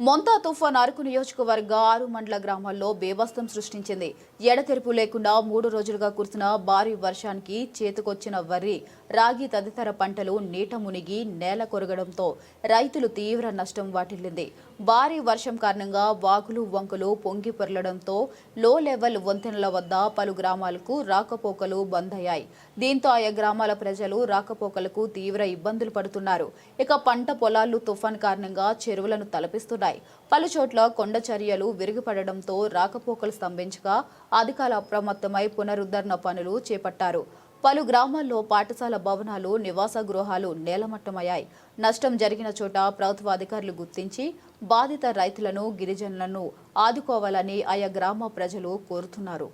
మొంతా తుఫాన్ అరకు నియోజకవర్గ ఆరు మండల గ్రామాల్లో బేబస్తం సృష్టించింది. ఎడతెరుపు లేకుండా మూడు రోజులుగా కురిసిన భారీ వర్షానికి చేతికొచ్చిన వరి రాగి తదితర పంటలు నీట మునిగి నేల కొరగడంతో రైతులు తీవ్ర నష్టం వాటిల్లింది. భారీ వర్షం కారణంగా వాగులు వంకలు పొంగి పొరలడంతో లో లెవెల్ వంతెనల వద్ద పలు గ్రామాలకు రాకపోకలు బంద్ అయ్యాయి దీంతో ఆయా గ్రామాల ప్రజలు రాకపోకలకు తీవ్ర ఇబ్బందులు పడుతున్నారు. ఇక పంట పొలాలు తుఫాన్ కారణంగా చెరువులను తలపిస్తున్నాయి. పలు చోట్ల కొండ చర్యలు విరిగిపడడంతో రాకపోకలు స్తంభించగా అధికారులు అప్రమత్తమై పునరుద్ధరణ పనులు చేపట్టారు. పలు గ్రామాల్లో పాఠశాల భవనాలు నివాస గృహాలు నేలమట్టమయ్యాయి. నష్టం జరిగిన చోట ప్రభుత్వ అధికారులు గుర్తించి బాధిత రైతులను గిరిజనులను ఆదుకోవాలని ఆయా గ్రామ ప్రజలు కోరుతున్నారు.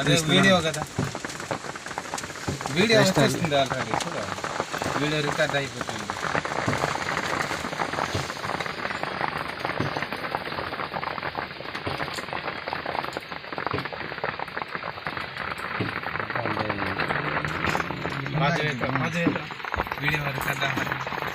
అదే వీడియో కదా. వీడియో వచ్చేస్తుంది ఆల్రెడీ చూడ. వీడియో రికార్డ్ అయిపోతుంది. వీడియో రికార్డ్ అవ్వాలి.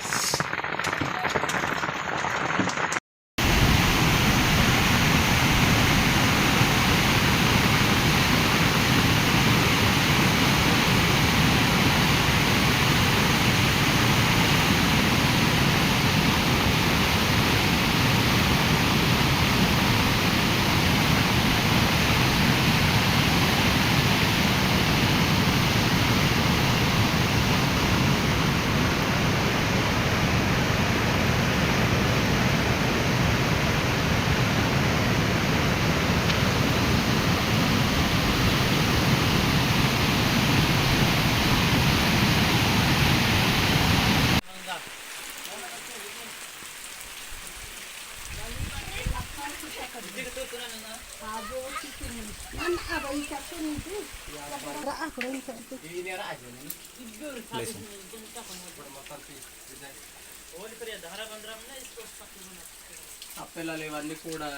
ఆ పిల్లలు ఇవన్నీ కూడా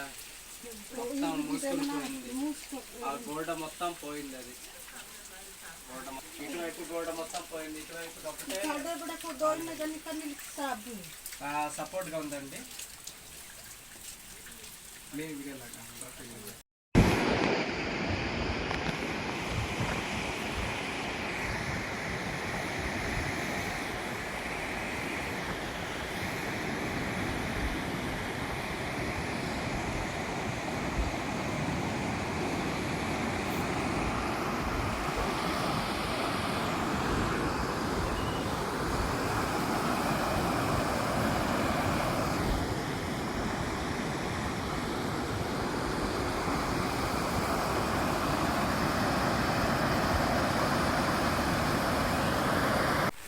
మొత్తం మూసుకొని పోయింది ఆ గోడ మొత్తం పోయింది అది గోడ ఇటువైపు గోడ మొత్తం పోయింది ఇటువైపు ఒకటే సపోర్ట్ ఉందండి లేదు ఇలాగా, బయటకు.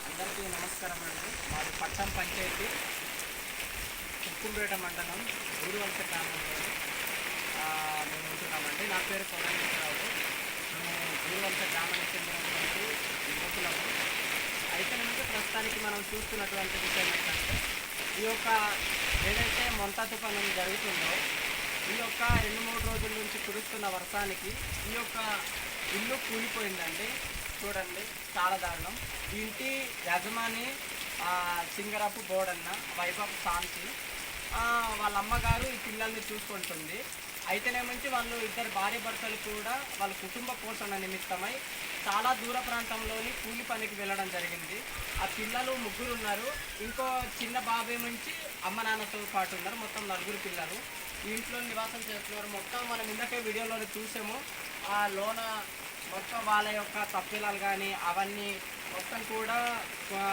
అందరికీ నమస్కారం అండి మాది పట్టం పంచాయతీ. ఉప్పుంపేట మండలం ఊరువలస గ్రామంలో మేము ఉంటున్నామండి. నా పేరు కొనరావు మేము ఊరువలస గ్రామానికి చెందినటువంటి యువకులము. అయితే నుంచి ప్రస్తుతానికి మనం చూస్తున్నటువంటి విషయం ఏంటంటే ఈ యొక్క ఏదైతే మొంతా తుఫాను జరుగుతుందో ఈ యొక్క రెండు మూడు రోజుల నుంచి కురుస్తున్న వర్షానికి ఈ యొక్క ఇల్లు కూలిపోయిందండి. చూడండి చాలా దారుణం. ఇంటి యజమాని సింగరపు బోడన్న వైభవ్ శాంతి. వాళ్ళ అమ్మగారు ఈ పిల్లల్ని చూసుకుంటుంది. అయితేనేమంటే వాళ్ళు ఇద్దరు భార్య భర్తలు కూడా వాళ్ళ కుటుంబ పోషణ నిమిత్తమై చాలా దూర ప్రాంతంలోని కూలి పనికి వెళ్ళడం జరిగింది. ఆ పిల్లలు ముగ్గురు ఉన్నారు. ఇంకో చిన్న బాబే నుంచి అమ్మ నాన్నతో పాటు ఉన్నారు. మొత్తం నలుగురు పిల్లలు. ఇంట్లో నివాసం చేస్తున్నారు. మొత్తం మనం ఇందాకే వీడియోలో చూసాము. ఆ లోన మొత్తం వాళ్ళ యొక్క తప్పిలాలు కానీ అవన్నీ మొత్తం కూడా ఆ,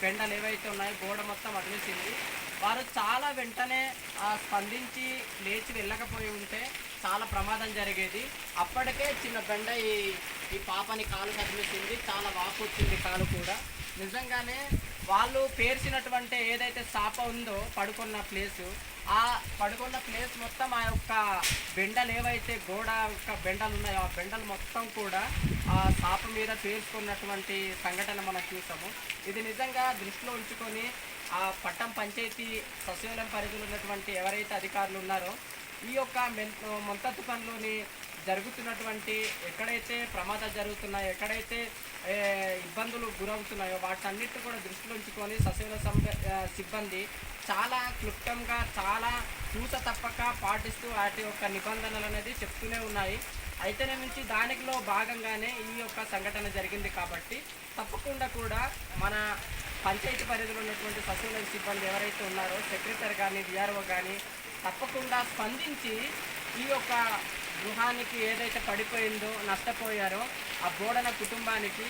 బెండలు ఏవైతే ఉన్నాయో గోడ మొత్తం అదిలేసింది వారు చాలా వెంటనే స్పందించి లేచి వెళ్ళకపోయి ఉంటే చాలా ప్రమాదం జరిగేది. అప్పటికే చిన్న బెండ ఈ ఈ పాపని కాలు కదిలేసింది చాలా వాపు వచ్చింది కాలు కూడా. నిజంగానే వాళ్ళు పేర్చినటువంటి ఏదైతే చాప ఉందో పడుకున్న ప్లేసు ఆ పడుకున్న ప్లేస్ మొత్తం ఆ యొక్క బెండలు ఏవైతే గోడ యొక్క బెండలు ఉన్నాయో ఆ బెండలు మొత్తం కూడా ఆ చాప మీద పేర్చుకున్నటువంటి సంఘటన మనం చూసాము. ఇది నిజంగా దృష్టిలో ఉంచుకొని ఆ పట్టం పంచాయతీ సచివాలయం పరిధిలో ఉన్నటువంటి ఎవరైతే అధికారులు ఉన్నారో ఈ యొక్క మెన్ మొంత తుఫాన్లోని జరుగుతున్నటువంటి ఎక్కడైతే ప్రమాదాలు జరుగుతున్నాయో ఎక్కడైతే ఇబ్బందులు గురవుతున్నాయో వాటన్నిటిని కూడా దృష్టిలో ఉంచుకొని సచివాలయ సంబ- సిబ్బంది చాలా క్లుప్తంగా చాలా చూత తప్పక పాటిస్తూ వాటి యొక్క నిబంధనలు అనేది చెప్తూనే ఉన్నాయి. అయితేనే మించి దానిలో భాగంగానే ఈ యొక్క సంఘటన జరిగింది కాబట్టి తప్పకుండా కూడా మన పంచాయతీ పరిధిలో ఉన్నటువంటి సచివాలయ సిబ్బంది ఎవరైతే ఉన్నారో సెక్రటరీ కానీ డిఆర్ఓ కానీ తప్పకుండా స్పందించి ఈ యొక్క గృహానికి ఏదైతే పడిపోయిందో నష్టపోయారో ఆ బోడన కుటుంబానికి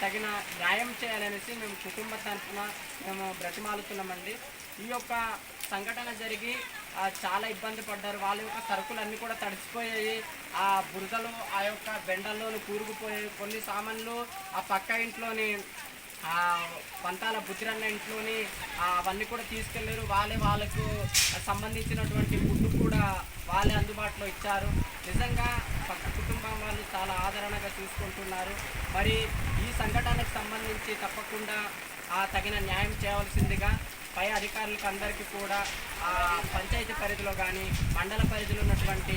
తగిన న్యాయం చేయాలనేసి మేము కుటుంబ తరఫున మేము బ్రతిమాలుతున్నామండి. ఈ యొక్క సంఘటన జరిగి చాలా ఇబ్బంది పడ్డారు. వాళ్ళ యొక్క సరుకులన్నీ కూడా తడిచిపోయాయి ఆ బురదలు ఆ యొక్క బెండల్లోనూ కూరుకుపోయాయి. కొన్ని సామాన్లు ఆ పక్క ఇంట్లోని ఆ పంతాల బుద్ధిరన్న ఇంట్లోని అవన్నీ కూడా తీసుకెళ్ళారు వాళ్ళే వాళ్ళకు సంబంధించినటువంటి ఫుడ్ కూడా వాళ్ళే అందుబాటులో ఇచ్చారు. నిజంగా పక్క కుటుంబం వాళ్ళు చాలా ఆదరణగా చూసుకుంటున్నారు. మరి ఈ సంఘటనకు సంబంధించి తప్పకుండా ఆ తగిన న్యాయం చేయవలసిందిగా పై అధికారులకు అందరికీ కూడా పంచాయతీ పరిధిలో కానీ మండల పరిధిలో ఉన్నటువంటి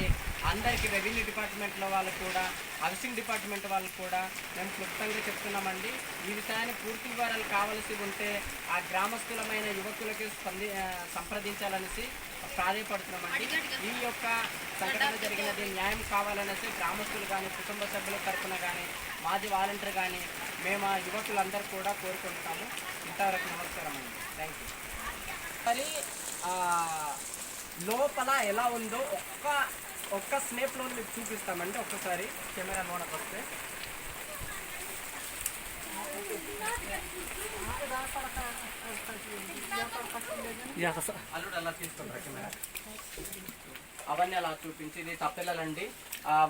అందరికీ రెవెన్యూ డిపార్ట్మెంట్లో వాళ్ళు కూడా హౌసింగ్ డిపార్ట్మెంట్ వాళ్ళు కూడా మేము క్లుప్తంగా చెప్తున్నామండి. ఈ విషయాన్ని పూర్తి వివరాలు కావలసి ఉంటే ఆ గ్రామస్తులమైన యువకులకి స్పంది సంప్రదించాలనేసి ప్రాధాయపడుతున్నామండి. ఈ యొక్క సంఘటన జరిగినది న్యాయం కావాలనేసి గ్రామస్తులు కానీ కుటుంబ సభ్యుల తరఫున కానీ మాజీ వాలంటీర్ కానీ మేము ఆ యువకులందరూ కూడా కోరుకుంటున్నాము. ఇంతవరకు నమస్కారం అండి థ్యాంక్ లోపల ఎలా ఉందో ఒక్క ఒక్క స్నేప్లో మీకు చూపిస్తామండి ఒక్కసారి కెమెరా లోనకి వస్తే. అల్లుడు అలా తీసుకుంటారు అవన్నీ అలా చూపించి ఇది తప్పిల్లలండి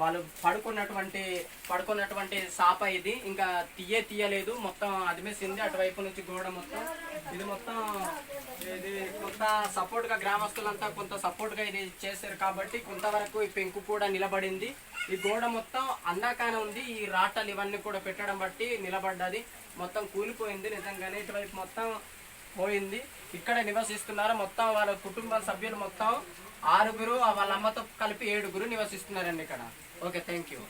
వాళ్ళు పడుకున్నటువంటి పడుకున్నటువంటి సాప ఇది. ఇంకా తీయే తీయలేదు. మొత్తం అదిమేసింది అటువైపు నుంచి గోడ మొత్తం. ఇది మొత్తం ఇది కొంత సపోర్ట్గా గ్రామస్తులంతా కొంత సపోర్ట్గా ఇది చేశారు కాబట్టి కొంతవరకు ఈ పెంకు కూడా నిలబడింది. ఈ గోడ మొత్తం అందాకానే ఉంది. ఈ రాటలు ఇవన్నీ కూడా పెట్టడం బట్టి నిలబడ్డది. మొత్తం కూలిపోయింది నిజంగానే. ఇటువైపు మొత్తం పోయింది. ఇక్కడ నివసిస్తున్నారు మొత్తం వాళ్ళ కుటుంబ సభ్యులు మొత్తం ఆరుగురు వాళ్ళ అమ్మతో కలిపి ఏడుగురు నివసిస్తున్నారండి ఇక్కడ. Okay thank you